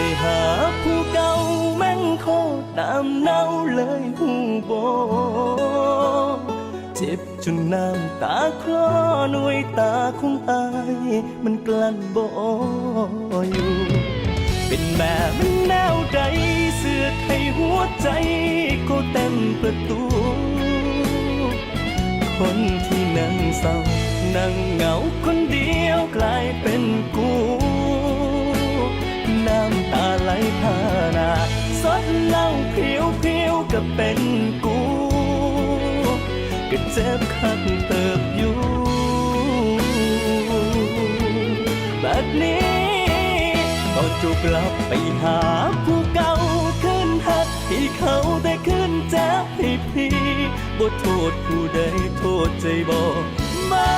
ไปหาผู้เก่าแม่งโคตรตามเนาเลยหูโบเจ็บจนน้ำตาคลอหน่วยตาของอาย มันกลั้นบ่อยู่เป็นแม่มันแนวใดเสือกให้หัวใจก็เต็มประตู คนที่นั่งเศร้านั่งเหงาคนเดียวกลายเป็นกู ก็เป็นกูก็เจ็บคักเติบอยู่แบบนี้ต้องจูกลับไปหาผู้เก่าขึ้นหักให้เขาได้ขึ้นจับให้พี่บ่โทษผู้ใดโทษใจบ่มา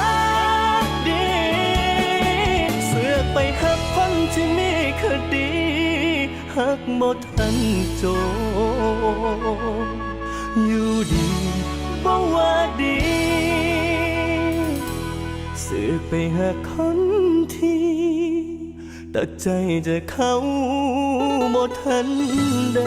ดีเสือกไปหักคนที่มีคดีหักหมดทันโจ ไปหาคนที่ตัดใจจะเข้าบ่ทันใด